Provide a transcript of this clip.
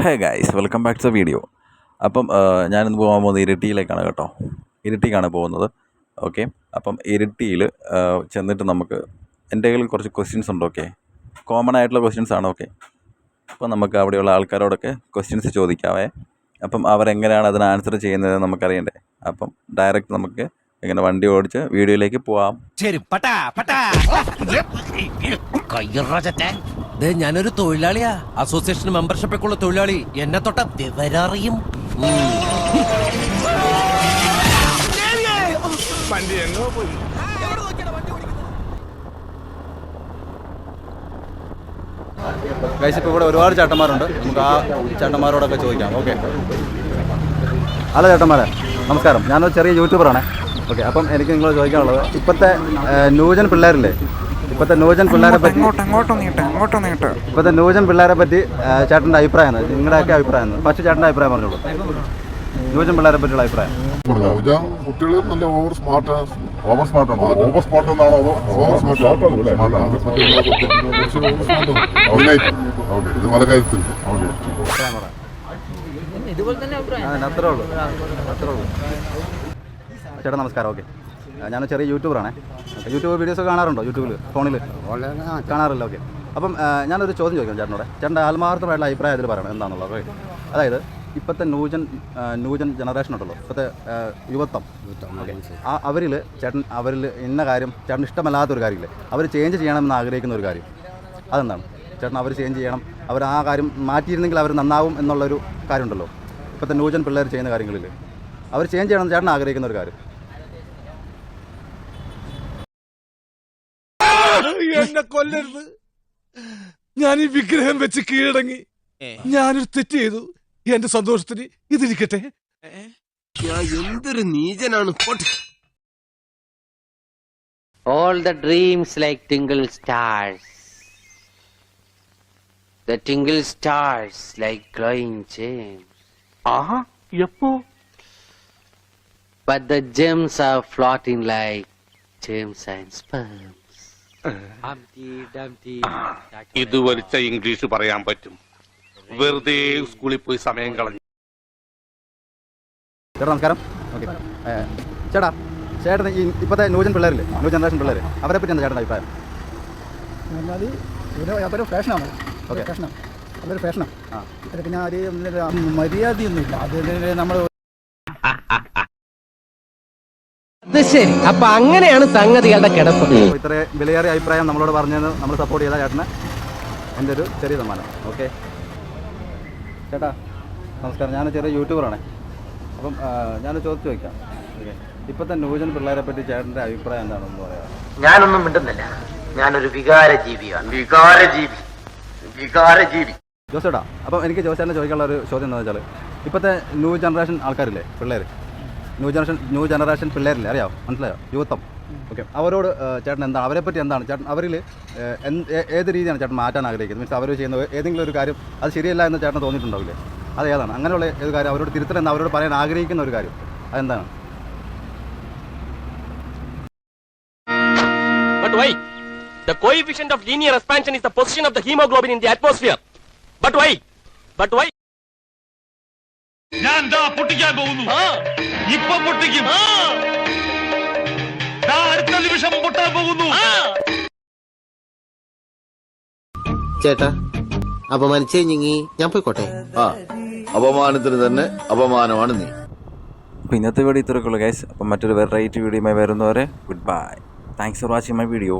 Hey guys welcome back to the video അപ്പം ഞാനിന്ന് പോകാൻ പോകുന്നത് ഇരിട്ടിയിലേക്കാണ് കേട്ടോ. ഇരിട്ടിക്കാണ് പോകുന്നത്. ഓക്കെ അപ്പം ഇരിട്ടിയിൽ ചെന്നിട്ട് നമുക്ക് എന്റെ കയ്യിൽ കുറച്ച് ക്വസ്റ്റ്യൻസ് ഉണ്ട് ഓക്കെ കോമൺ ആയിട്ടുള്ള ക്വസ്റ്റ്യൻസ് ആണ് ഓക്കെ അപ്പം നമുക്ക് അവിടെയുള്ള ആൾക്കാരോടൊക്കെ ക്വസ്റ്റ്യൻസ് ചോദിക്കാവേ. അപ്പം അവരെങ്ങനെയാണ് അതിന് ആൻസർ ചെയ്യുന്നത് നമുക്കറിയണ്ടേ? അപ്പം ഡയറക്റ്റ് നമുക്ക് ഇങ്ങനെ വണ്ടി ഓടിച്ച് വീഡിയോയിലേക്ക് പോവാം. ശരി പട്ടാ പട്ടാ. ഞാനൊരു തൊഴിലാളിയാ. അസോസിയേഷൻ മെമ്പർഷിപ്പ് ഉള്ള തൊഴിലാളി. എന്നെ തൊട്ട വിവരറിയും. ഇപ്പോൾ ഇവിടെ ഒരുപാട് ചേട്ടന്മാരുണ്ട്. നമുക്ക് ആ ചേട്ടന്മാരോടൊക്കെ ചോദിക്കാം. ഓക്കെ ഹലോ ചേട്ടന്മാരെ. നമസ്കാരം. ഞാനൊരു ചെറിയ യൂട്യൂബറാണ് ഓക്കെ അപ്പം എനിക്ക് നിങ്ങൾ ചോദിക്കാനുള്ളത്. ഇപ്പോഴത്തെ ന്യൂജൻ പിള്ളേരില്ലേ? ഇപ്പോഴത്തെ ന്യൂജൻ പിള്ളേരെ പറ്റി അങ്ങോട്ട് അങ്ങോട്ട് നീട്ട് അങ്ങോട്ട് നീട്ട്. ഇപ്പോഴത്തെ ന്യൂജൻ പിള്ളേരെ പറ്റി ചേട്ടന്റെ ചേട്ടന്റെ അഭിപ്രായം എന്താണ്? നിങ്ങളുടെയൊക്കെ അഭിപ്രായം പക്ഷേ ചേട്ടന്റെ ചേട്ടന്റെ അഭിപ്രായം പറഞ്ഞോളൂ. ന്യൂജൻ പിള്ളേരെ പറ്റിയുള്ള അഭിപ്രായം. കുട്ടികൾ നല്ല ഓവർ സ്മാർട്ട് ഓവർ സ്മാർട്ട് ആണ്. ഓവർ സ്മാർട്ട് എന്നാണോ ഓവർ സ്മാർട്ട് ഓക്കെ ഇത് പല കാര്യത്തിൽ. ഓക്കെ അഭിപ്രായം പറ ആ, അത്രേ ഉള്ളൂ. അത്രേ ഉള്ളൂ. ചേട്ടാ നമസ്കാരം. ഓക്കെ ഞാൻ ചെറിയ യൂട്യൂബറാണേ യൂട്യൂബ് വീഡിയോസ് കാണാറുണ്ടോ? യൂട്യൂബിൽ ഫോണിൽ കാണാറില്ല ഓക്കെ അപ്പം ഞാനൊരു ചോദ്യം ചോദിക്കാം ചേട്ടനോട്. ചേട്ടന്റെ ആത്മാർത്ഥമായിട്ടുള്ള അഭിപ്രായം അതിൽ പറയണം. എന്താണെന്നുള്ളത് ഓക്കെ അതായത് ഇപ്പോഴത്തെ ന്യൂജൻ ന്യൂജൻ ജനറേഷൻ ഉണ്ടല്ലോ ഇപ്പോഴത്തെ യുവത്വം. ഓക്കെ ആ അവരിൽ ചേട്ടൻ അവരിൽ ഇന്ന കാര്യം ചേട്ടൻ ഇഷ്ടമല്ലാത്തൊരു കാര്യമില്ലേ? അവർ ചേഞ്ച് ചെയ്യണമെന്ന് ആഗ്രഹിക്കുന്ന ഒരു കാര്യം. അതെന്താണ്? ചേട്ടൻ അവർ ചേഞ്ച് ചെയ്യണം. അവർ ആ കാര്യം മാറ്റിയിരുന്നെങ്കിൽ അവർ നന്നാവും എന്നുള്ളൊരു കാര്യമുണ്ടല്ലോ. ഇപ്പോഴത്തെ ന്യൂജൻ പിള്ളേർ ചെയ്യുന്ന കാര്യങ്ങളിൽ അവർ ചേഞ്ച് ചെയ്യണം ചേട്ടൻ ആഗ്രഹിക്കുന്ന ഒരു കാര്യം. എന്നെ കൊല്ലരുത്. ഞാൻ ഈ വിഗ്രഹം വെച്ച് കീഴടങ്ങി. ഞാനൊരു തെറ്റ് ചെയ്തു. എന്റെ സന്തോഷത്തിന് ഇതിരിക്കട്ടെ. എന്തൊരു നീചനാണ്. All the dreams like twinkle stars the twinkle stars like glowing എപ്പോ? But the gems are floating like gems and sperm. ഇത് വലിച്ച ഇംഗ്ലീഷ് പറയാൻ പറ്റും. വെറുതെ സ്കൂളിൽ പോയി സമയം കളഞ്ഞു. ചേട്ടാ നമസ്കാരം. ഓക്കെ. ചേട്ടാ ചേട്ടൻ ഈ ഇപ്പോഴത്തെ ന്യൂജൻ പിള്ളേരില്ലേ? ന്യൂ ജനറേഷൻ പിള്ളേർ അവരെ പറ്റി എന്താ ചേട്ടന്റെ അഭിപ്രായം? എന്നാൽ അതൊരു ഫാഷനാണ്. ഓക്കെ. ഫാഷനാണ് അതൊരു ഫാഷനാണ് ആ. അത് പിന്നെ ഒരു മര്യാദയൊന്നുമില്ല. അതിൽ നമ്മൾ ശരി. അപ്പൊ അങ്ങനെയാണ് സംഗതികളുടെ കിടപ്പ്. ഇത്ര ഇത്രയും വിലയേറിയ അഭിപ്രായം നമ്മളോട് പറഞ്ഞത് നമ്മൾ സപ്പോർട്ട് ചെയ്ത ചേട്ടന് എന്റെ ഒരു ചെറിയ സമ്മാനം. ഓക്കെ ചേട്ടാ നമസ്കാരം. ഞാൻ ചെറിയ യൂട്യൂബറാണ് അപ്പം ഞാൻ ഞാനൊരു ചോദിച്ചു വയ്ക്കാം ഓക്കെ ഇപ്പോഴത്തെ ന്യൂജൻ പിള്ളേരെ പറ്റി ചേട്ടന്റെ അഭിപ്രായം എന്താണെന്ന് പറയാം ഞാനൊന്നും മിണ്ടുന്നില്ല. ഞാനൊരു വികാര ജീവിയാണ് വികാര ജീവി വികാര ജീവി ജോസേട്ടാ അപ്പം എനിക്ക് ജോസേട്ടനെ ചോദിക്കാനുള്ള ഒരു ചോദ്യം എന്താണെന്ന് വെച്ചാൽ ഇപ്പോഴത്തെ ന്യൂ ജനറേഷൻ ആൾക്കാരില്ലേ പിള്ളേർ ന്യൂ ജനറേഷൻ ന്യൂ ജനറേഷൻ പിള്ളേരില്ലേ? അറിയാമോ മനസ്സിലായോ? യൂത്തം. ഓക്കെ. അവരോട് ചേട്ടൻ എന്താണ് അവരെ പറ്റി എന്താണ്? ചേട്ടൻ അവരിൽ ഏത് രീതിയാണ് ചേട്ടൻ മാറ്റാൻ ആഗ്രഹിക്കുന്നത്? മീൻസ് അവർ ചെയ്യുന്ന ഏതെങ്കിലും ഒരു കാര്യം അത് ശരിയല്ല എന്ന് ചേട്ടൻ തോന്നിയിട്ടുണ്ടാവില്ലേ? അത് ഏതാണ്? അങ്ങനെയുള്ള ഏത് കാര്യം അവരോട് തിരുത്തലെന്ന് അവരോട് പറയാൻ ആഗ്രഹിക്കുന്ന ഒരു കാര്യം. അതെന്താണ്? But why? The coefficient of linear expansion is the position of the hemoglobin in the atmosphere. But why? But why? ഞാൻ എന്താ പൊട്ടിക്കാൻ പോകുന്നു? ഇപ്പൊ പൊട്ടിക്കും. അടുത്ത നിമിഷം പൊട്ടാൻ പോകുന്നു. ചേട്ടാ അപമാനിച്ചേ ഞങ്ങി. ഞാൻ പോയിക്കോട്ടെ. ആ. അപമാനത്തിന് തന്നെ അപമാനമാണ് നീ. അപ്പോൾ ഇന്നത്തെ വീഡിയോ ഇത്രയൊക്കെ ഉള്ളൂ ഗൈസ് അപ്പം മറ്റൊരു വെറൈറ്റി വീഡിയോയുമായി വരുന്നവരെ good bye thanks for watching my video